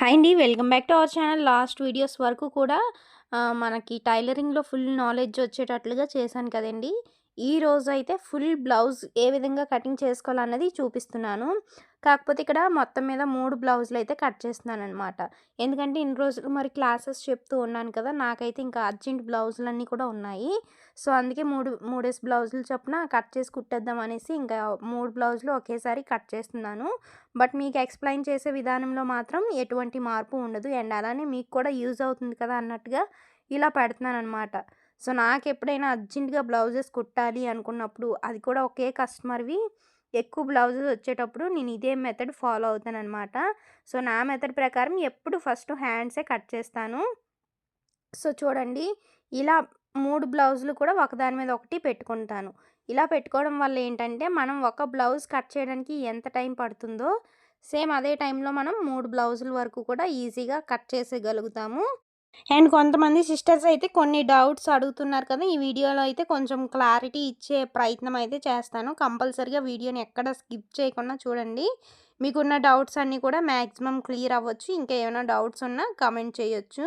Hi అండి. Welcome back to our channel. Last videos వరకు కూడా మనకి టైలరింగ్లో ఫుల్ నాలెడ్జ్ వచ్చేటట్లుగా చేశాను కదండి. ఈ రోజు అయితే ఫుల్ బ్లౌజ్ ఏ విధంగా కటింగ్ చేసుకోవాలన్నది చూపిస్తున్నాను. కాకపోతే ఇక్కడ మొత్తం మీద మూడు బ్లౌజులు అయితే కట్ చేస్తున్నాను అనమాట ఎందుకంటే ఇన్ని రోజులు మరి క్లాసెస్ చెప్తూ ఉన్నాను కదా నాకైతే ఇంకా అర్జెంట్ బ్లౌజులన్నీ కూడా ఉన్నాయి. సో అందుకే మూడు మూడేసి బ్లౌజులు చొప్పున కట్ చేసి కుట్టేద్దాం అనేసి ఇంకా మూడు బ్లౌజులు ఒకేసారి కట్ చేస్తున్నాను. బట్ మీకు ఎక్స్ప్లెయిన్ చేసే విధానంలో మాత్రం ఎటువంటి మార్పు ఉండదు. అండ్ అలానే మీకు కూడా యూజ్ అవుతుంది కదా అన్నట్టుగా ఇలా పెడుతున్నాను అనమాట సో నాకు ఎప్పుడైనా అర్జెంటుగా బ్లౌజెస్ కుట్టాలి అనుకున్నప్పుడు అది కూడా ఒకే కస్టమర్వి ఎక్కువ బ్లౌజెస్ వచ్చేటప్పుడు నేను ఇదే మెథడ్ ఫాలో అవుతాను అనమాట సో నా మెథడ్ ప్రకారం ఎప్పుడు ఫస్ట్ హ్యాండ్సే కట్ చేస్తాను. సో చూడండి ఇలా మూడు బ్లౌజులు కూడా ఒకదాని మీద ఒకటి పెట్టుకుంటాను. ఇలా పెట్టుకోవడం వల్ల ఏంటంటే మనం ఒక బ్లౌజ్ కట్ చేయడానికి ఎంత టైం పడుతుందో సేమ్ అదే టైంలో మనం మూడు బ్లౌజుల వరకు కూడా ఈజీగా కట్ చేసేయగలుగుతాము. అండ్ కొంతమంది సిస్టర్స్ అయితే కొన్ని డౌట్స్ అడుగుతున్నారు కదా ఈ వీడియోలో అయితే కొంచెం క్లారిటీ ఇచ్చే ప్రయత్నం అయితే చేస్తాను. కంపల్సరిగా వీడియోని ఎక్కడ స్కిప్ చేయకుండా చూడండి. మీకున్న డౌట్స్ అన్నీ కూడా మ్యాక్సిమం క్లియర్ అవ్వచ్చు. ఇంకా ఏమైనా డౌట్స్ ఉన్నా కామెంట్ చేయొచ్చు.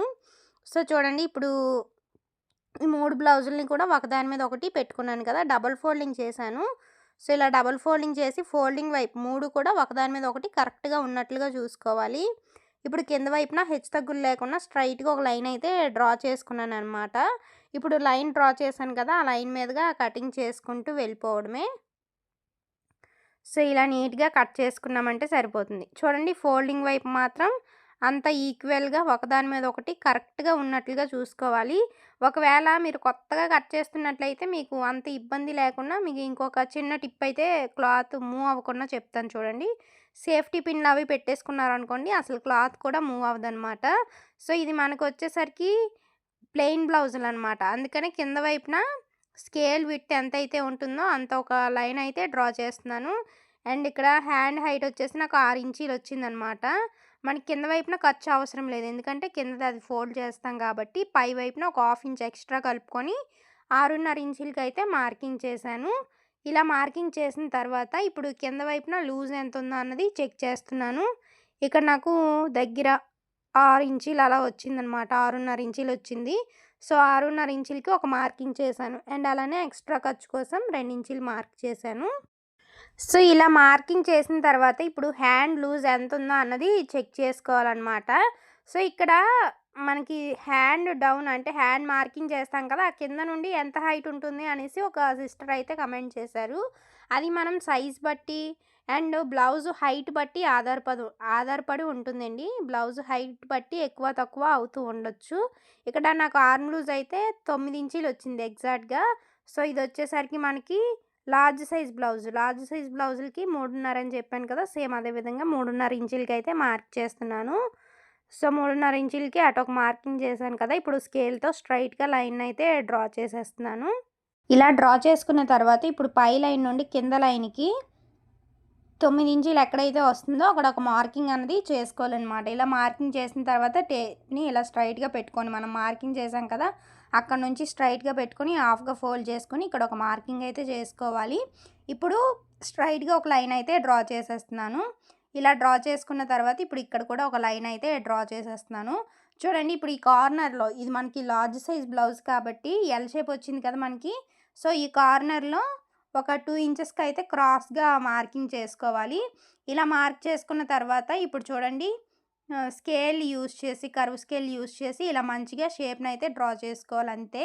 సో చూడండి ఇప్పుడు ఈ మూడు బ్లౌజుల్ని కూడా ఒకదాని మీద ఒకటి పెట్టుకున్నాను కదా డబల్ ఫోల్డింగ్ చేశాను. సో ఇలా డబల్ ఫోల్డింగ్ చేసి ఫోల్డింగ్ వైపు మూడు కూడా ఒకదాని మీద ఒకటి కరెక్ట్గా ఉన్నట్లుగా చూసుకోవాలి. ఇప్పుడు కింద వైపున హెచ్చు తగ్గులు లేకుండా స్ట్రైట్గా ఒక లైన్ అయితే డ్రా చేసుకున్నాను అనమాట ఇప్పుడు లైన్ డ్రా చేశాను కదా! ఆ లైన్ మీదుగా కటింగ్ చేసుకుంటూ వెళ్ళిపోవడమే. సో ఇలా నీట్గా కట్ చేసుకున్నామంటే సరిపోతుంది. చూడండి ఫోల్డింగ్ వైపు మాత్రం అంత ఈక్వల్గా ఒకదాని మీద ఒకటి కరెక్ట్గా ఉన్నట్లుగా చూసుకోవాలి. ఒకవేళ మీరు కొత్తగా కట్ చేస్తున్నట్లయితే మీకు అంత ఇబ్బంది లేకుండా మీకు ఇంకొక చిన్న టిప్ అయితే క్లాత్ మూవ్ అవ్వకుండా చెప్తాను చూడండి. సేఫ్టీ పిన్లు అవి పెట్టేసుకున్నారనుకోండి అసలు క్లాత్ కూడా మూవ్ అవ్వదన్నమాట సో ఇది మనకు వచ్చేసరికి ప్లెయిన్ బ్లౌజులు అనమాట అందుకని కింద వైపున స్కేల్ విత్ ఎంత అయితే ఉంటుందో అంత ఒక లైన్ అయితే డ్రా చేస్తున్నాను. అండ్ ఇక్కడ హ్యాండ్ హైట్ వచ్చేసి నాకు ఆరు ఇంచీలు వచ్చిందనమాట. మనకి కింద వైపున ఖర్చు అవసరం లేదు. ఎందుకంటే కింద అది ఫోల్డ్ చేస్తాం కాబట్టి పై వైపున ఒక హాఫ్ ఇంచ్ ఎక్స్ట్రా కలుపుకొని ఆరున్నర ఇంచులకి అయితే మార్కింగ్ చేశాను. ఇలా మార్కింగ్ చేసిన తర్వాత ఇప్పుడు కింద వైపున లూజ్ ఎంత ఉందో అన్నది చెక్ చేస్తున్నాను. ఇక్కడ నాకు దగ్గర ఆరు ఇంచీలు అలా వచ్చిందనమాట. ఆరున్నర ఇంచీలు వచ్చింది. సో ఆరున్నర ఇంచులకి ఒక మార్కింగ్ చేశాను. అండ్ అలానే ఎక్స్ట్రా ఖర్చు కోసం రెండు ఇంచులు మార్క్ చేశాను. సో ఇలా మార్కింగ్ చేసిన తర్వాత ఇప్పుడు హ్యాండ్ లూజ్ ఎంత ఉందో అన్నది చెక్ చేసుకోవాలన్నమాట. సో ఇక్కడ మనకి హ్యాండ్ డౌన్ అంటే హ్యాండ్ మార్కింగ్ చేస్తాం కదా ఆ కింద నుండి ఎంత హైట్ ఉంటుంది అనేసి ఒక సిస్టర్ అయితే కమెంట్ చేశారు. అది మనం సైజ్ బట్టి అండ్ బ్లౌజ్ హైట్ బట్టి ఆధారపడి ఆధారపడి ఉంటుందండి. బ్లౌజ్ హైట్ బట్టి ఎక్కువ తక్కువ అవుతూ ఉండొచ్చు. ఇక్కడ నాకు ఆర్మ్ లూజ్ అయితే తొమ్మిది ఇంచీలు వచ్చింది ఎగ్జాక్ట్గా. సో ఇది వచ్చేసరికి మనకి large size blouse large size బ్లౌజులకి మూడున్నర అని చెప్పాను కదా సేమ్ అదే విధంగా మూడున్నర ఇంచులకి అయితే మార్క్ చేస్తున్నాను. సో మూడున్నర ఇంచులకి అటు ఒక మార్కింగ్ చేశాను కదా! ఇప్పుడు స్కేల్తో స్ట్రైట్గా లైన్ అయితే డ్రా చేసేస్తున్నాను. ఇలా డ్రా చేసుకున్న తర్వాత ఇప్పుడు పై లైన్ నుండి కింద లైన్కి తొమ్మిది ఇంచులు ఎక్కడైతే వస్తుందో అక్కడ ఒక మార్కింగ్ అనేది చేసుకోవాలన్నమాట. ఇలా మార్కింగ్ చేసిన తర్వాత టేప్ని ఇలా స్ట్రైట్గా పెట్టుకొని మనం మార్కింగ్ చేసాం కదా! అక్కడ నుంచి స్ట్రైట్గా పెట్టుకొని హాఫ్గా ఫోల్డ్ చేసుకొని ఇక్కడ ఒక మార్కింగ్ అయితే చేసుకోవాలి. ఇప్పుడు స్ట్రైట్గా ఒక లైన్ అయితే డ్రా చేసేస్తున్నాను. ఇలా డ్రా చేసుకున్న తర్వాత ఇప్పుడు ఇక్కడ కూడా ఒక లైన్ అయితే డ్రా చేసేస్తున్నాను. చూడండి ఇప్పుడు ఈ కార్నర్లో ఇది మనకి లార్జ్ సైజ్ బ్లౌజ్ కాబట్టి ఎల్ షేప్ వచ్చింది కదా మనకి. సో ఈ కార్నర్లో ఒక టూ ఇంచెస్కి అయితే క్రాస్గా మార్కింగ్ చేసుకోవాలి. ఇలా మార్క్ చేసుకున్న తర్వాత ఇప్పుడు చూడండి స్కేల్ యూస్ చేసి కరువు స్కేల్ యూస్ చేసి ఇలా మంచిగా షేప్ని అయితే డ్రా చేసుకోవాలి అంతే.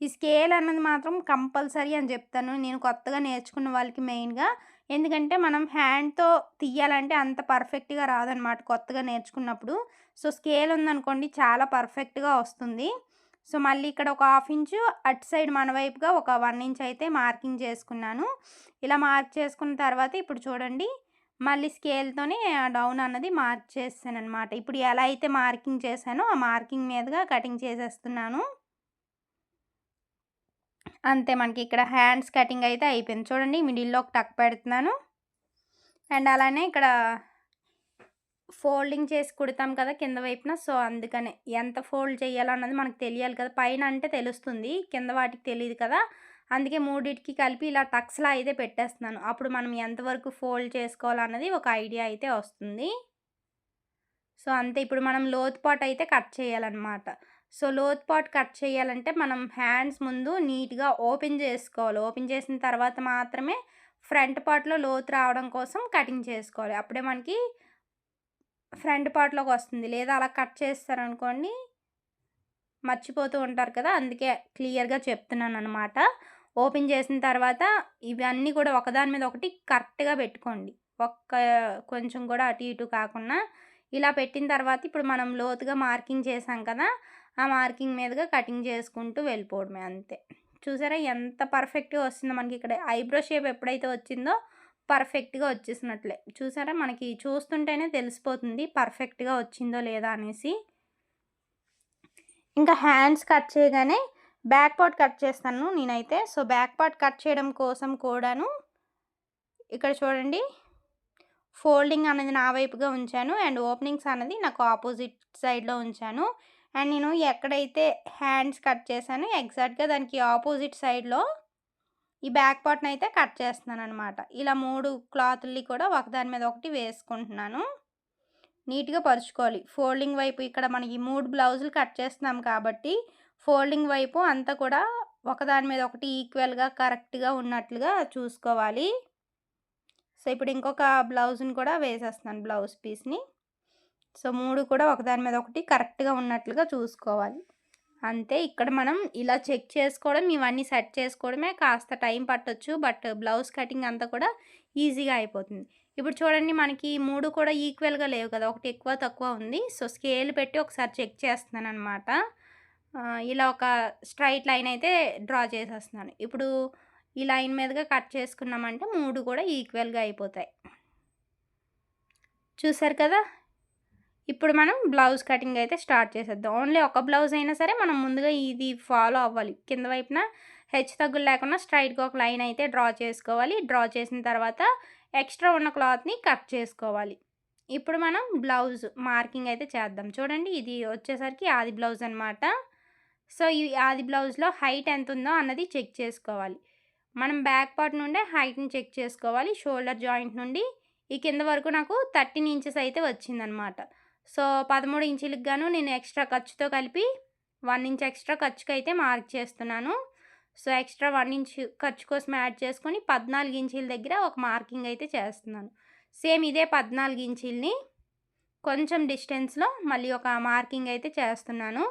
ఈ స్కేల్ అన్నది మాత్రం కంపల్సరీ అని చెప్తాను. నేను కొత్తగా నేర్చుకున్న వాళ్ళకి మెయిన్గా ఎందుకంటే మనం హ్యాండ్తో తీయాలంటే అంత పర్ఫెక్ట్గా రాదనమాట కొత్తగా నేర్చుకున్నప్పుడు. సో స్కేల్ ఉందనుకోండి చాలా పర్ఫెక్ట్గా వస్తుంది. సో మళ్ళీ ఇక్కడ ఒక హాఫ్ ఇంచు అటు సైడ్ మన వైపుగా ఒక వన్ ఇంచ్ అయితే మార్కింగ్ చేసుకున్నాను. ఇలా మార్క్ చేసుకున్న తర్వాత ఇప్పుడు చూడండి మళ్ళీ స్కేల్తోనే డౌన్ అన్నది మార్క్ చేస్తాను అనమాట ఇప్పుడు ఎలా అయితే మార్కింగ్ చేశానో ఆ మార్కింగ్ మీదుగా కటింగ్ చేసేస్తున్నాను. అంతే మనకి ఇక్కడ హ్యాండ్స్ కటింగ్ అయితే అయిపోయింది. చూడండి మిడిల్లో ఒక టక్ పెడుతున్నాను. అండ్ అలానే ఇక్కడ ఫోల్డింగ్ చేసి కుడతాం కదా కింద వైపున. సో అందుకనే ఎంత ఫోల్డ్ చేయాలన్నది మనకు తెలియాలి కదా. పైన అంటే తెలుస్తుంది కింద వాటికి తెలియదు కదా. అందుకే మూడింటికి కలిపి ఇలా టక్స్లా అయితే పెట్టేస్తున్నాను. అప్పుడు మనం ఎంతవరకు ఫోల్డ్ చేసుకోవాలన్నది ఒక ఐడియా అయితే వస్తుంది. సో అంతే. ఇప్పుడు మనం లోతుపాటు అయితే కట్ చేయాలన్నమాట. సో లోతు పాట్ కట్ చేయాలంటే మనం హ్యాండ్స్ ముందు నీట్గా ఓపెన్ చేసుకోవాలి. ఓపెన్ చేసిన తర్వాత మాత్రమే ఫ్రంట్ పార్ట్లో లోతు రావడం కోసం కటింగ్ చేసుకోవాలి. అప్పుడే మనకి ఫ్రంట్ పార్ట్లోకి వస్తుంది. లేదా అలా కట్ చేస్తారనుకోండి మర్చిపోతూ ఉంటారు కదా! అందుకే క్లియర్గా చెప్తున్నాను అనమాట ఓపెన్ చేసిన తర్వాత ఇవన్నీ కూడా ఒకదాని మీద ఒకటి కరెక్ట్గా పెట్టుకోండి. ఒక్క కొంచెం కూడా అటు ఇటు కాకుండా ఇలా పెట్టిన తర్వాత ఇప్పుడు మనం లోతుగా మార్కింగ్ చేసాం కదా! ఆ మార్కింగ్ మీదుగా కటింగ్ చేసుకుంటూ వెళ్ళిపోవడమే అంతే. చూసారా? ఎంత పర్ఫెక్ట్గా వస్తుందో మనకి ఇక్కడ. ఐబ్రో షేప్ ఎప్పుడైతే వచ్చిందో పర్ఫెక్ట్గా వచ్చేసినట్లే. చూసారా? మనకి చూస్తుంటేనే తెలిసిపోతుంది పర్ఫెక్ట్గా వచ్చిందో లేదా అనేసి. ఇంకా హ్యాండ్స్ కట్ చేయగానే బ్యాక్ పార్ట్ కట్ చేస్తాను నేనైతే. సో బ్యాక్ పార్ట్ కట్ చేయడం కోసం కూడాను ఇక్కడ చూడండి. ఫోల్డింగ్ అనేది నా వైపుగా ఉంచాను అండ్ ఓపెనింగ్స్ అనేది నాకు ఆపోజిట్ సైడ్లో ఉంచాను. అండ్ నేను ఎక్కడైతే హ్యాండ్స్ కట్ చేశానో ఎగ్జాక్ట్గా దానికి ఆపోజిట్ సైడ్లో ఈ బ్యాక్ పార్ట్ని అయితే కట్ చేస్తున్నాను అనమాట ఇలా మూడు క్లాత్లు కూడా ఒకదాని మీద ఒకటి వేసుకుంటున్నాను. నీట్గా పరుచుకోవాలి. ఫోల్డింగ్ వైపు ఇక్కడ మనకి మూడు బ్లౌజులు కట్ చేస్తున్నాం కాబట్టి ఫోల్డింగ్ వైపు అంతా కూడా ఒకదాని మీద ఒకటి ఈక్వల్గా కరెక్ట్గా ఉన్నట్లుగా చూసుకోవాలి. సో ఇప్పుడు ఇంకొక బ్లౌజ్ని కూడా వేసేస్తున్నాను బ్లౌజ్ పీస్ని. సో మూడు కూడా ఒకదాని మీద ఒకటి కరెక్ట్గా ఉన్నట్లుగా చూసుకోవాలి. అంతే ఇక్కడ మనం ఇలా చెక్ చేసుకోవడం ఇవన్నీ సెట్ చేసుకోవడమే కాస్త టైం పట్టొచ్చు బట్ బ్లౌజ్ కటింగ్ అంతా కూడా ఈజీగా అయిపోతుంది. ఇప్పుడు చూడండి మనకి మూడు కూడా ఈక్వల్గా లేవు కదా ఒకటి ఎక్కువ తక్కువ ఉంది. సో స్కేల్ పెట్టి ఒకసారి చెక్ చేస్తున్నాను అనమాట ఇలా ఒక స్ట్రైట్ లైన్ అయితే డ్రా చేసేస్తున్నాను. ఇప్పుడు ఈ లైన్ మీదుగా కట్ చేసుకున్నామంటే మూడు కూడా ఈక్వల్గా అయిపోతాయి. చూసారు కదా? ఇప్పుడు మనం బ్లౌజ్ కటింగ్ అయితే స్టార్ట్ చేసేద్దాం. ఓన్లీ ఒక బ్లౌజ్ అయినా సరే మనం ముందుగా ఇది ఫాలో అవ్వాలి. కింద వైపున హెచ్ తగ్గులు లేకుండా స్ట్రైట్గా ఒక లైన్ అయితే డ్రా చేసుకోవాలి. డ్రా చేసిన తర్వాత ఎక్స్ట్రా ఉన్న క్లాత్ని కట్ చేసుకోవాలి. ఇప్పుడు మనం బ్లౌజ్ మార్కింగ్ అయితే చేద్దాం. చూడండి ఇది వచ్చేసరికి ఆది బ్లౌజ్ అనమాట సో ఈ ఆది బ్లౌజ్లో హైట్ ఎంత ఉందో అన్నది చెక్ చేసుకోవాలి. మనం బ్యాక్ పార్ట్ నుండే హైట్ని చెక్ చేసుకోవాలి. షోల్డర్ జాయింట్ నుండి. ఈ కింద వరకు నాకు థర్టీన్ ఇంచెస్ అయితే వచ్చిందనమాట సో పదమూడు ఇంచులకు గాను నేను ఎక్స్ట్రా ఖర్చుతో కలిపి వన్ ఇంచ్ ఎక్స్ట్రా ఖర్చుకి అయితే మార్క్ చేస్తున్నాను. సో ఎక్స్ట్రా వన్ ఇంచ్ ఖర్చు కోసం యాడ్ చేసుకొని పద్నాలుగు ఇంచీల దగ్గర ఒక మార్కింగ్ అయితే చేస్తున్నాను. సేమ్ ఇదే పద్నాలుగు ఇంచీల్ని కొంచెం డిస్టెన్స్లో మళ్ళీ ఒక మార్కింగ్ అయితే చేస్తున్నాను.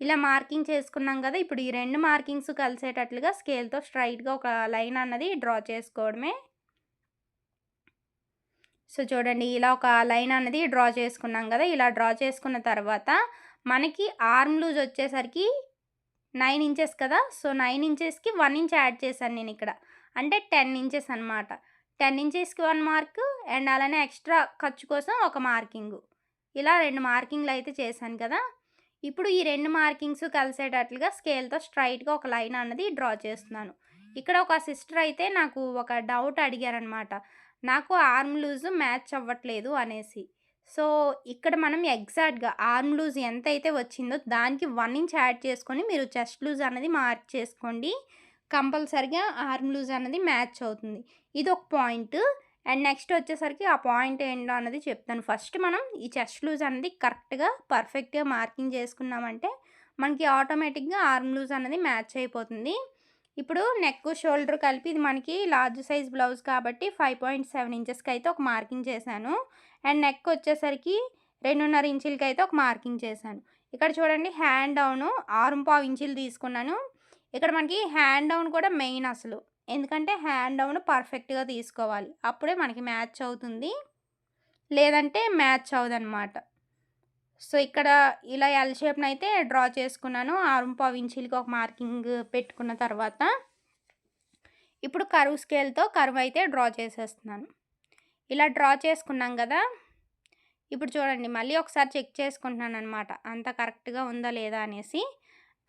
ఇలా మార్కింగ్ చేసుకున్నాం కదా ఇప్పుడు ఈ రెండు మార్కింగ్స్ కలిసేటట్లుగా స్కేల్తో స్ట్రైట్గా ఒక లైన్ అన్నది డ్రా చేసుకోవడమే సో చూడండి ఇలా ఒక లైన్ అనేది డ్రా చేసుకున్నాం కదా ఇలా డ్రా చేసుకున్న తర్వాత మనకి ఆర్మ్ లూజ్ వచ్చేసరికి నైన్ ఇంచెస్ కదా సో నైన్ ఇంచెస్కి వన్ ఇంచ్ యాడ్ చేశాను నేను ఇక్కడ. అంటే టెన్ ఇంచెస్ అనమాట టెన్ ఇంచెస్కి వన్ మార్క్ అండ్ అలానే ఎక్స్ట్రా ఖర్చు కోసం ఒక మార్కింగ్. ఇలా రెండు మార్కింగ్లు అయితే చేశాను కదా. ఇప్పుడు ఈ రెండు మార్కింగ్స్ కలిసేటట్లుగా స్కేల్తో స్ట్రైట్గా ఒక లైన్ అన్నది డ్రా చేస్తున్నాను. ఇక్కడ ఒక సిస్టర్ అయితే నాకు ఒక డౌట్ అడిగారనమాట నాకు ఆర్మ్ లూజ్ మ్యాచ్ అవ్వట్లేదు అనేసి. సో ఇక్కడ మనం ఎగ్జాక్ట్గా ఆర్మ్ లూజ్ ఎంత అయితే వచ్చిందో దానికి వన్ ఇంచ్ యాడ్ చేసుకొని మీరు చెస్ట్ లూజ్ అనేది మార్క్ చేసుకోండి కంపల్సరిగా ఆర్మ్ లూజ్ అనేది మ్యాచ్ అవుతుంది. ఇది ఒక పాయింట్. అండ్ నెక్స్ట్ వచ్చేసరికి ఆ పాయింట్ ఏంటో అనేది చెప్తాను. ఫస్ట్ మనం ఈ చెస్ట్ లూజ్ అనేది కరెక్ట్గా పర్ఫెక్ట్గా మార్కింగ్ చేసుకున్నామంటే మనకి ఆటోమేటిక్గా ఆర్మ్ లూజ్ అనేది మ్యాచ్ అయిపోతుంది. ఇప్పుడు నెక్ షోల్డర్ కలిపి ఇది మనకి లార్జ్ సైజ్ బ్లౌజ్ కాబట్టి ఫైవ్ పాయింట్ సెవెన్ ఇంచెస్కి అయితే ఒక మార్కింగ్ చేశాను. అండ్ నెక్ వచ్చేసరికి రెండున్నర ఇంచులకి అయితే ఒక మార్కింగ్ చేశాను. ఇక్కడ చూడండి హ్యాండ్ డౌన్ ఆరు పావు ఇంచులు తీసుకున్నాను. ఇక్కడ మనకి హ్యాండ్ డౌన్ కూడా మెయిన్ అసలు. ఎందుకంటే హ్యాండ్ డౌన్ పర్ఫెక్ట్గా తీసుకోవాలి. అప్పుడే మనకి మ్యాచ్ అవుతుంది. లేదంటే మ్యాచ్ అవ్వదన్నమాట. సో ఇక్కడ ఇలా ఎల్ షేప్ని అయితే డ్రా చేసుకున్నాను. ఆరు పావు ఒక మార్కింగ్ పెట్టుకున్న తర్వాత ఇప్పుడు కరువు స్కేల్తో కరువు అయితే డ్రా చేసేస్తున్నాను. ఇలా డ్రా చేసుకున్నాం కదా ఇప్పుడు చూడండి మళ్ళీ ఒకసారి చెక్ చేసుకుంటున్నాను అనమాట అంత కరెక్ట్గా ఉందా లేదా అనేసి.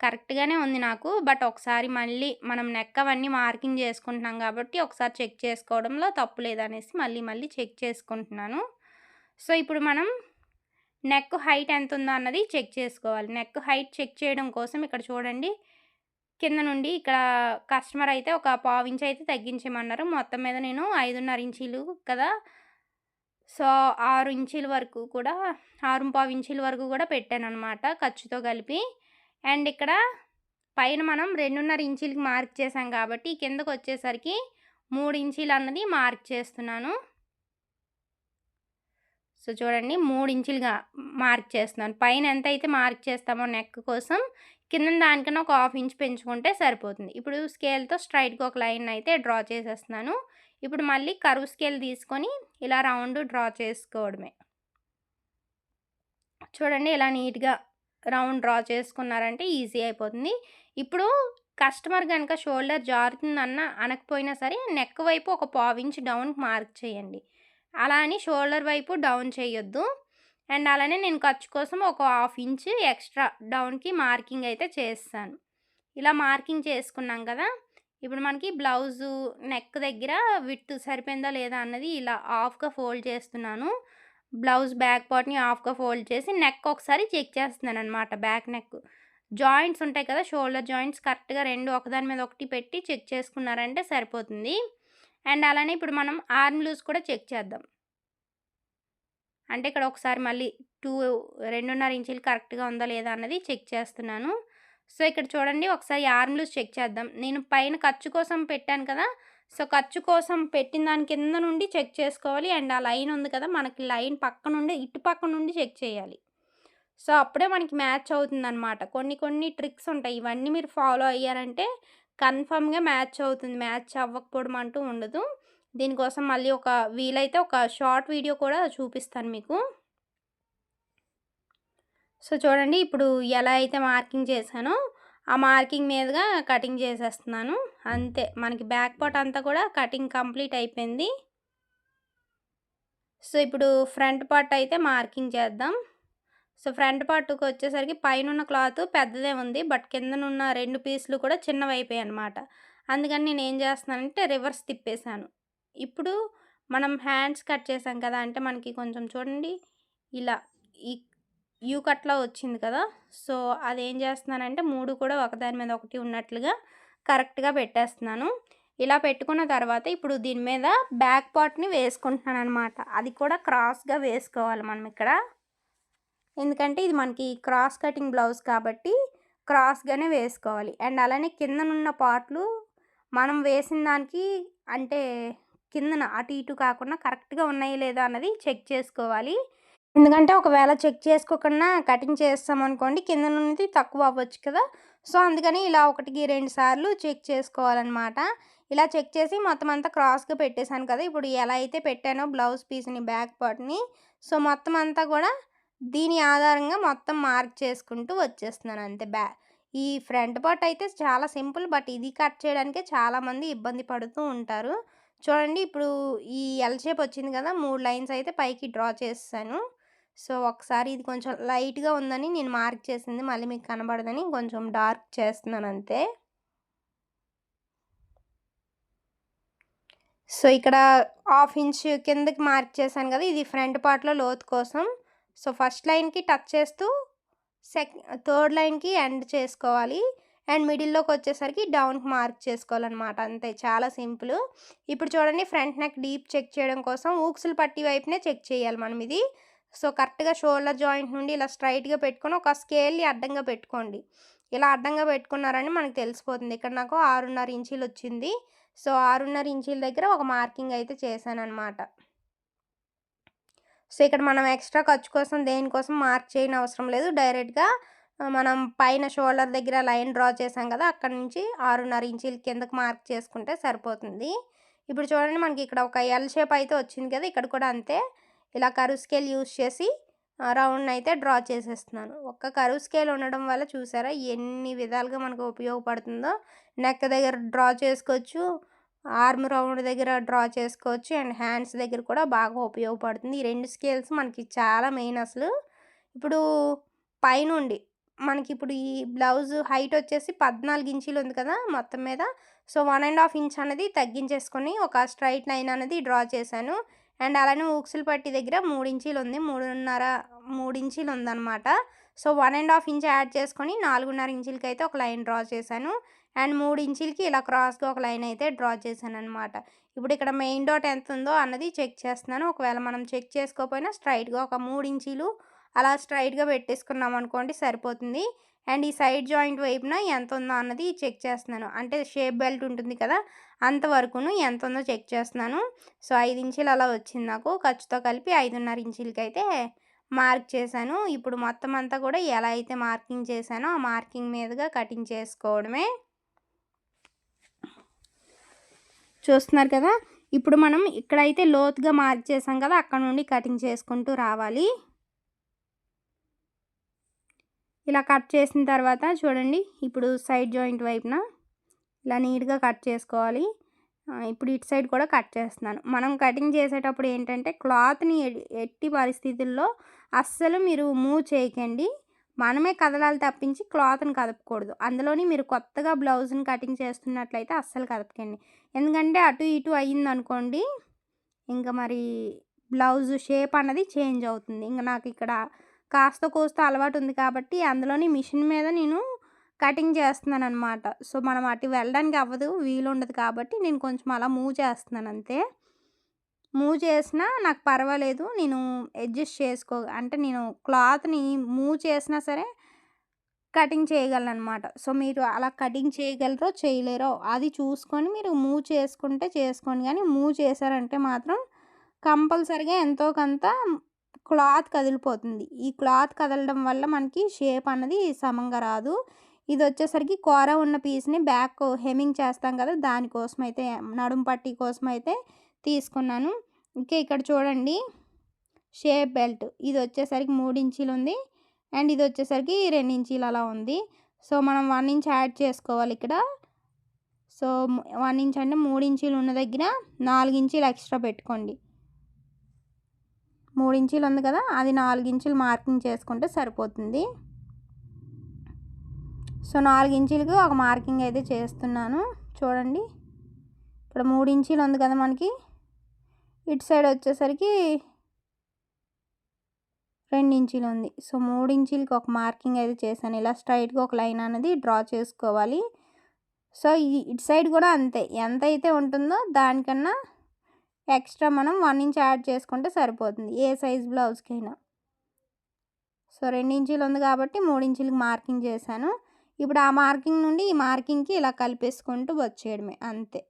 కరెక్ట్గానే ఉంది నాకు బట్ ఒకసారి మళ్ళీ మనం నెక్ అవన్నీ మార్కింగ్ చేసుకుంటున్నాం కాబట్టి ఒకసారి చెక్ చేసుకోవడంలో తప్పు లేదనేసి మళ్ళీ మళ్ళీ చెక్ చేసుకుంటున్నాను. సో ఇప్పుడు మనం నెక్ హైట్ ఎంత ఉందో అన్నది చెక్ చేసుకోవాలి. నెక్ హైట్ చెక్ చేయడం కోసం ఇక్కడ చూడండి. కింద నుండి ఇక్కడ కస్టమర్ అయితే ఒక పావు ఇంచ్ అయితే తగ్గించమన్నారు. మొత్తం మీద నేను ఐదున్నర ఇంచీలు కదా. సో ఆరు ఇంచుల వరకు కూడా ఆరు పావు ఇంచుల వరకు కూడా పెట్టాను అనమాట ఖర్చుతో కలిపి. అండ్ ఇక్కడ పైన మనం రెండున్నర ఇంచీలకి మార్క్ చేసాం కాబట్టి కిందకు వచ్చేసరికి మూడు ఇంచీలు అన్నది మార్క్ చేస్తున్నాను. సో చూడండి మూడు ఇంచులుగా మార్క్ చేస్తున్నాను. పైన ఎంత అయితే మార్క్ చేస్తామో నెక్ కోసం కింద దానికన్నా ఒక హాఫ్ ఇంచ్ పెంచుకుంటే సరిపోతుంది. ఇప్పుడు స్కేల్తో స్ట్రైట్గా ఒక లైన్ అయితే డ్రా చేసేస్తున్నాను. ఇప్పుడు మళ్ళీ కరువు స్కేల్ తీసుకొని ఇలా రౌండ్ డ్రా చేసుకోవడమే. చూడండి ఇలా నీట్గా రౌండ్ డ్రా చేసుకున్నారంటే ఈజీ అయిపోతుంది. ఇప్పుడు కస్టమర్ కనుక షోల్డర్ జారుతుందన్న అనకపోయినా సరే నెక్ వైపు ఒక పావు ఇంచ్ డౌన్ మార్క్ చేయండి. అలా అని షోల్డర్ వైపు డౌన్ చేయొద్దు. అండ్ అలానే నేను ఖర్చు కోసం ఒక హాఫ్ ఇంచ్ ఎక్స్ట్రా డౌన్కి మార్కింగ్ అయితే చేస్తాను. ఇలా మార్కింగ్ చేసుకున్నాం కదా! ఇప్పుడు మనకి బ్లౌజు నెక్ దగ్గర విత్ సరిపోయిందా లేదా అన్నది ఇలా ఆఫ్గా ఫోల్డ్ చేస్తున్నాను. బ్లౌజ్ బ్యాక్ పార్ట్ని ఆఫ్గా ఫోల్డ్ చేసి నెక్ ఒకసారి చెక్ చేస్తున్నాను అనమాట బ్యాక్ నెక్. జాయింట్స్ ఉంటాయి కదా! షోల్డర్ జాయింట్స్ కరెక్ట్గా రెండు ఒకదాని మీద ఒకటి పెట్టి చెక్ చేసుకున్నారంటే సరిపోతుంది. అండ్ అలానే ఇప్పుడు మనం ఆర్మ్ లూజ్ కూడా చెక్ చేద్దాం. అంటే ఇక్కడ ఒకసారి మళ్ళీ టూ రెండున్నర ఇంచులు కరెక్ట్గా ఉందా లేదా అన్నది చెక్ చేస్తున్నాను. సో ఇక్కడ చూడండి ఒకసారి ఆర్మ్ లూజ్ చెక్ చేద్దాం. నేను పైన ఖర్చు కోసం పెట్టాను కదా సో ఖర్చు కోసం పెట్టిన దాని కింద నుండి చెక్ చేసుకోవాలి. అండ్ ఆ లైన్ ఉంది కదా మనకి లైన్ పక్క నుండి ఇటు పక్క నుండి చెక్ చేయాలి. సో అప్పుడే మనకి మ్యాచ్ అవుతుందన్నమాట. కొన్ని కొన్ని ట్రిక్స్ ఉంటాయి. ఇవన్నీ మీరు ఫాలో అయ్యారంటే కన్ఫర్మ్గా మ్యాచ్ అవుతుంది. మ్యాచ్ అవ్వకపోవడం అంటూ ఉండదు. దీనికోసం మళ్ళీ ఒక వీలైతే ఒక షార్ట్ వీడియో కూడా చూపిస్తాను మీకు. సో చూడండి ఇప్పుడు ఎలా అయితే మార్కింగ్ చేశానో ఆ మార్కింగ్ మీదుగా కటింగ్ చేసేస్తున్నాను. అంతే. మనకి బ్యాక్ పార్ట్ అంతా కూడా కటింగ్ కంప్లీట్ అయిపోయింది. సో ఇప్పుడు ఫ్రంట్ పార్ట్ అయితే మార్కింగ్ చేద్దాం. సో ఫ్రంట్ పార్ట్కి వచ్చేసరికి పైన ఉన్న క్లాత్ పెద్దదే ఉంది. బట్ కిందనున్న రెండు పీసులు కూడా చిన్నవి అయిపోయాయి అనమాట అందుకని నేను ఏం చేస్తున్నానంటే రివర్స్ తిప్పేశాను. ఇప్పుడు మనం హ్యాండ్స్ కట్ చేసాం కదా! అంటే మనకి కొంచెం చూడండి. ఇలా ఈ యూ కట్లా వచ్చింది కదా! సో అదేం చేస్తున్నానంటే మూడు కూడా ఒకదాని మీద ఒకటి ఉన్నట్లుగా కరెక్ట్గా పెట్టేస్తున్నాను. ఇలా పెట్టుకున్న తర్వాత ఇప్పుడు దీని మీద బ్యాక్ పార్ట్ని వేసుకుంటున్నాను అనమాట అది కూడా క్రాస్గా వేసుకోవాలి మనం ఇక్కడ. ఎందుకంటే ఇది మనకి క్రాస్ కటింగ్ బ్లౌజ్ కాబట్టి క్రాస్గానే వేసుకోవాలి. అండ్ అలానే కిందనున్న పార్ట్లు మనం వేసిన దానికి అంటే కిందన అటు ఇటు కాకుండా కరెక్ట్గా ఉన్నాయి లేదా అన్నది చెక్ చేసుకోవాలి. ఎందుకంటే ఒకవేళ చెక్ చేసుకోకుండా కటింగ్ చేస్తాం అనుకోండి కింద నుండి తక్కువ అవ్వచ్చు కదా. సో అందుకని ఇలా ఒకటికి రెండు సార్లు చెక్ చేసుకోవాలన్నమాట. ఇలా చెక్ చేసి మొత్తం అంతా క్రాస్గా పెట్టేశాను కదా. ఇప్పుడు ఎలా అయితే పెట్టానో బ్లౌజ్ పీస్ని బ్యాక్ పార్ట్ని సో మొత్తం అంతా కూడా దీని ఆధారంగా మొత్తం మార్క్ చేసుకుంటూ వచ్చేస్తున్నాను అంతే. బ్యా ఈ ఫ్రంట్ పార్ట్ అయితే చాలా సింపుల్ బట్ ఇది కట్ చేయడానికే చాలామంది ఇబ్బంది పడుతూ ఉంటారు. చూడండి ఇప్పుడు ఈ ఎల్ షేప్ వచ్చింది కదా మూడు లైన్స్ అయితే పైకి డ్రా చేస్తాను సో ఒకసారి ఇది కొంచెం లైట్గా ఉందని నేను మార్క్ చేసింది మళ్ళీ మీకు కనబడదని కొంచెం డార్క్ చేస్తున్నాను అంతే. సో ఇక్కడ హాఫ్ ఇంచ్ కిందకి మార్క్ చేశాను కదా ఇది ఫ్రంట్ పార్ట్లో లోతు కోసం. సో ఫస్ట్ లైన్కి టచ్ చేస్తూ సెక్ థర్డ్ లైన్కి ఎండ్ చేసుకోవాలి. అండ్ మిడిల్లోకి వచ్చేసరికి డౌన్కి మార్క్ చేసుకోవాలన్నమాట. అంతే చాలా సింపుల్. ఇప్పుడు చూడండి ఫ్రంట్ నెక్ డీప్ చెక్ చేయడం కోసం ఊక్సులు పట్టి వైపునే చెక్ చేయాలి మనం ఇది. సో కరెక్ట్గా షోల్డర్ జాయింట్ నుండి ఇలా స్ట్రైట్గా పెట్టుకొని ఒక స్కేల్ని అడ్డంగా పెట్టుకోండి. ఇలా అడ్డంగా పెట్టుకున్నారని మనకు తెలిసిపోతుంది. ఇక్కడ నాకు ఆరున్నర ఇంచీలు వచ్చింది సో ఆరున్నర ఇంచీల దగ్గర ఒక మార్కింగ్ అయితే చేశాను అనమాట సో ఇక్కడ మనం ఎక్స్ట్రా ఖర్చు కోసం దేనికోసం మార్క్ చేయని అవసరం లేదు. డైరెక్ట్గా మనం పైన షోల్డర్ దగ్గర లైన్ డ్రా చేసాం కదా అక్కడ నుంచి ఆరున్నర ఇంచీలు కిందకి మార్క్ చేసుకుంటే సరిపోతుంది. ఇప్పుడు చూడండి మనకి ఇక్కడ ఒక ఎల్ షేప్ అయితే వచ్చింది కదా ఇక్కడ కూడా అంతే. ఇలా కరువు స్కేల్ యూస్ చేసి రౌండ్ అయితే డ్రా చేసేస్తున్నాను. ఒక్క కరువు స్కేల్ ఉండడం వల్ల చూసారా ఎన్ని విధాలుగా మనకు ఉపయోగపడుతుందో. నెక్ దగ్గర డ్రా చేసుకోవచ్చు. ఆర్మ్ రౌండ్ దగ్గర డ్రా చేసుకోవచ్చు. అండ్ హ్యాండ్స్ దగ్గర కూడా బాగా ఉపయోగపడుతుంది. ఈ రెండు స్కేల్స్ మనకి చాలా మెయిన్ అసలు. ఇప్పుడు పైనుండి మనకి ఇప్పుడు ఈ బ్లౌజ్ హైట్ వచ్చేసి పద్నాలుగు ఇంచీలు ఉంది కదా మొత్తం మీద. So one and half inch అనేది తగ్గించేసుకొని ఒక స్ట్రైట్ లైన్ అనేది డ్రా చేశాను. అండ్ అలానే ఊక్సులు పట్టి దగ్గర మూడు ఇంచీలు ఉంది. మూడున్నర మూడు ఇంచీలు ఉందన్నమాట. So one and half inch add చేసుకొని నాలుగున్నర ఇంచులకి అయితే ఒక లైన్ డ్రా చేశాను. అండ్ మూడు ఇంచులకి ఇలా క్రాస్గా ఒక లైన్ అయితే డ్రా చేశాను అనమాట ఇప్పుడు ఇక్కడ మెయిన్ డాట్ ఎంత ఉందో అన్నది చెక్ చేస్తున్నాను. ఒకవేళ మనం చెక్ చేసుకోకపోయినా స్ట్రైట్గా ఒక మూడు ఇంచీలు అలా స్ట్రైట్గా పెట్టేసుకున్నాం అనుకోండి సరిపోతుంది. అండ్ ఈ సైడ్ జాయింట్ వైపున ఎంత ఉందో అన్నది చెక్ చేస్తున్నాను. అంటే షేప్ బెల్ట్ ఉంటుంది కదా అంతవరకును ఎంత ఉందో చెక్ చేస్తున్నాను. సో ఐదు ఇంచీలు అలా వచ్చింది నాకు. ఖర్చుతో కలిపి ఐదున్నర ఇంచీలకి అయితే మార్క్ చేశాను. ఇప్పుడు మొత్తం అంతా కూడా ఎలా అయితే మార్కింగ్ చేశానో ఆ మార్కింగ్ మీదుగా కటింగ్ చేసుకోవడమే. చూస్తున్నారు కదా? ఇప్పుడు మనం ఇక్కడైతే లోతుగా మార్క్ చేసాం కదా అక్కడ నుండి కటింగ్ చేసుకుంటూ రావాలి. ఇలా కట్ చేసిన తర్వాత చూడండి ఇప్పుడు సైడ్ జాయింట్ వైపున ఇలా నీట్గా కట్ చేసుకోవాలి. ఇప్పుడు ఇటు సైడ్ కూడా కట్ చేస్తున్నాను. మనం కటింగ్ చేసేటప్పుడు ఏంటంటే క్లాత్ని ఎట్టి పరిస్థితుల్లో అస్సలు మీరు మూవ్ చేయకండి. మనమే కదలాలి తప్పించి క్లాత్ని కదపకూడదు. అందులోని మీరు కొత్తగా బ్లౌజ్ని కటింగ్ చేస్తున్నట్లయితే అస్సలు కదపకండి. ఎందుకంటే అటు ఇటు అయ్యింది అనుకోండి ఇంకా మరి బ్లౌజ్ షేప్ అన్నది చేంజ్ అవుతుంది. ఇంకా నాకు ఇక్కడ కాస్త కోస్త అలవాటు ఉంది కాబట్టి అందులోని మిషన్ మీద నేను కటింగ్ చేస్తున్నాను అనమాట సో మనం అటు వెళ్ళడానికి అవ్వదు వీలు ఉండదు కాబట్టి నేను కొంచెం అలా మూవ్ చేస్తున్నాను అంతే. మూవ్ చేసినా నాకు పర్వాలేదు. నేను అడ్జస్ట్ చేసుకో అంటే నేను క్లాత్ని మూవ్ చేసినా సరే కటింగ్ చేయగలను అనమాట సో మీరు అలా కటింగ్ చేయగలరో చేయలేరో అది చూసుకొని మీరు మూవ్ చేసుకుంటే చేసుకోండి. కానీ మూవ్ చేశారంటే మాత్రం కంపల్సరిగా ఎంతో కొంత క్లాత్ కదిలిపోతుంది. ఈ క్లాత్ కదలడం వల్ల మనకి షేప్ అన్నది సమంగా రాదు. ఇది వచ్చేసరికి కూర ఉన్న పీస్ని బ్యాక్ హెమింగ్ చేస్తాం కదా దానికోసం అయితే నడుము పట్టి కోసం అయితే తీసుకున్నాను. ఇంకా ఇక్కడ చూడండి. Shape belt. ఇది వచ్చేసరికి మూడు ఇంచీలు ఉంది. అండ్ ఇది వచ్చేసరికి రెండు ఇంచీలు అలా ఉంది. సో మనం వన్ ఇంచ్ యాడ్ చేసుకోవాలి ఇక్కడ. సో వన్ ఇంచ్ అంటే మూడు ఇంచీలు ఉన్న దగ్గర నాలుగు ఇంచీలు ఎక్స్ట్రా పెట్టుకోండి. మూడు ఇంచీలు ఉంది కదా అది నాలుగు ఇంచులు మార్కింగ్ చేసుకుంటే సరిపోతుంది. సో నాలుగు ఇంచులకు ఒక మార్కింగ్ అయితే చేస్తున్నాను. చూడండి. ఇక్కడ మూడు ఇంచీలు ఉంది కదా మనకి. ఇటు సైడ్ వచ్చేసరికి రెండు ఇంచీలు ఉంది. సో మూడు ఇంచీలకి ఒక మార్కింగ్ అయితే చేశాను. ఇలా స్ట్రైట్గా ఒక లైన్ అనేది డ్రా చేసుకోవాలి. సో ఇటు సైడ్ కూడా అంతే. ఎంత అయితే ఉంటుందో దానికన్నా ఎక్స్ట్రా మనం వన్ ఇంచ్ యాడ్ చేసుకుంటే సరిపోతుంది. ఏ సైజ్ బ్లౌజ్కైనా. సో రెండు ఇంచీలు ఉంది కాబట్టి మూడు ఇంచులకి మార్కింగ్ చేశాను. ఇప్పుడు ఆ మార్కింగ్ నుండి ఈ మార్కింగ్కి ఇలా కలిపేసుకుంటూ వచ్చేయడమే. అంతే.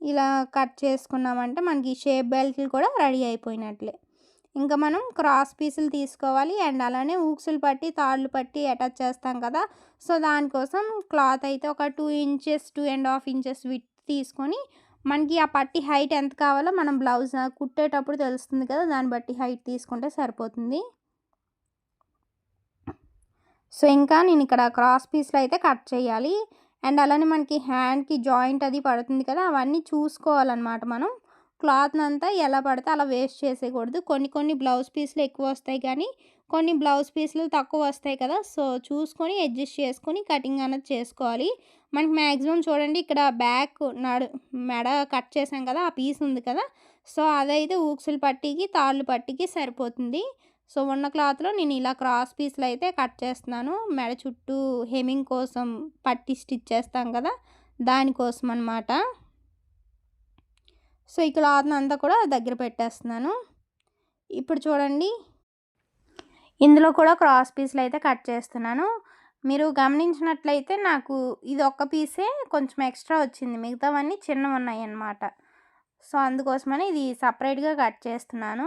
ఇలా కట్ చేసుకున్నామంటే మనకి షేప్ బెల్ట్లు కూడా రెడీ అయిపోయినట్లే. ఇంకా మనం క్రాస్ పీసులు తీసుకోవాలి. అండ్ అలానే ఊక్సులు పట్టి తాళ్ళు పట్టి అటాచ్ చేస్తాం కదా. సో దానికోసం క్లాత్ అయితే ఒక two inches two and half inches with తీసుకొని మనకి ఆ పట్టి హైట్ ఎంత కావాలో మనం బ్లౌజ్ కుట్టేటప్పుడు తెలుస్తుంది కదా. దాన్ని బట్టి హైట్ తీసుకుంటే సరిపోతుంది. సో ఇంకా నేను ఇక్కడ క్రాస్ పీస్లో అయితే కట్ చేయాలి. అండ్ అలానే మనకి హ్యాండ్కి జాయింట్ అది పడుతుంది కదా అవన్నీ చూసుకోవాలన్నమాట మనం. క్లాత్ అంతా ఎలా పడితే అలా వేస్ట్ చేసేయకూడదు. కొన్ని కొన్ని బ్లౌజ్ పీసులు ఎక్కువ వస్తాయి కానీ కొన్ని బ్లౌజ్ పీసులు తక్కువ వస్తాయి కదా సో చూసుకొని అడ్జస్ట్ చేసుకొని కటింగ్ అనేది చేసుకోవాలి. మనకి మ్యాక్సిమం చూడండి ఇక్కడ బ్యాక్ నడు మెడ కట్ చేసాం కదా ఆ పీస్ ఉంది కదా సో అదైతే ఊక్సులు పట్టికి తాళ్ళు పట్టికి సరిపోతుంది. సో ఉన్న క్లాత్లో నేను ఇలా క్రాస్ పీస్లు అయితే కట్ చేస్తున్నాను. మెడ చుట్టూ హెమింగ్ కోసం పట్టి స్టిచ్ చేస్తాం కదా దానికోసం అనమాట సో ఈ క్లాత్ని అంతా కూడా దగ్గర పెట్టేస్తున్నాను. ఇప్పుడు చూడండి. ఇందులో కూడా క్రాస్ పీస్లు అయితే కట్ చేస్తున్నాను. మీరు గమనించినట్లయితే నాకు ఇది ఒక్క పీసే కొంచెం ఎక్స్ట్రా వచ్చింది. మిగతావన్నీ చిన్నవి ఉన్నాయి అన్నమాట. సో అందుకోసమని ఇది సపరేట్గా కట్ చేస్తున్నాను.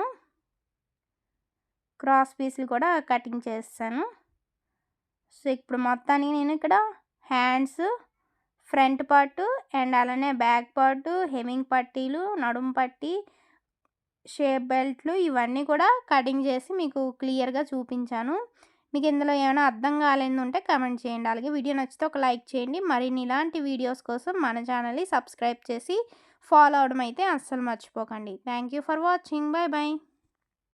క్రాస్ పీసులు కూడా కటింగ్ చేస్తాను. సో ఇప్పుడు మొత్తానికి నేను ఇక్కడ హ్యాండ్స్ ఫ్రంట్ పార్ట్ అండ్ అలానే బ్యాక్ పార్ట్ హెమింగ్ పట్టీలు నడుము పట్టి షేప్ బెల్ట్లు ఇవన్నీ కూడా కటింగ్ చేసి మీకు క్లియర్గా చూపించాను. మీకు ఇందులో ఏమైనా అర్థం కాలేదు ఉంటే కమెంట్ చేయండి. అలాగే వీడియో నచ్చితే ఒక లైక్ చేయండి. మరిన్ని ఇలాంటి వీడియోస్ కోసం మన ఛానల్ని సబ్స్క్రైబ్ చేసి ఫాలో అవడం అయితే అస్సలు మర్చిపోకండి. Thank you for watching. Bye bye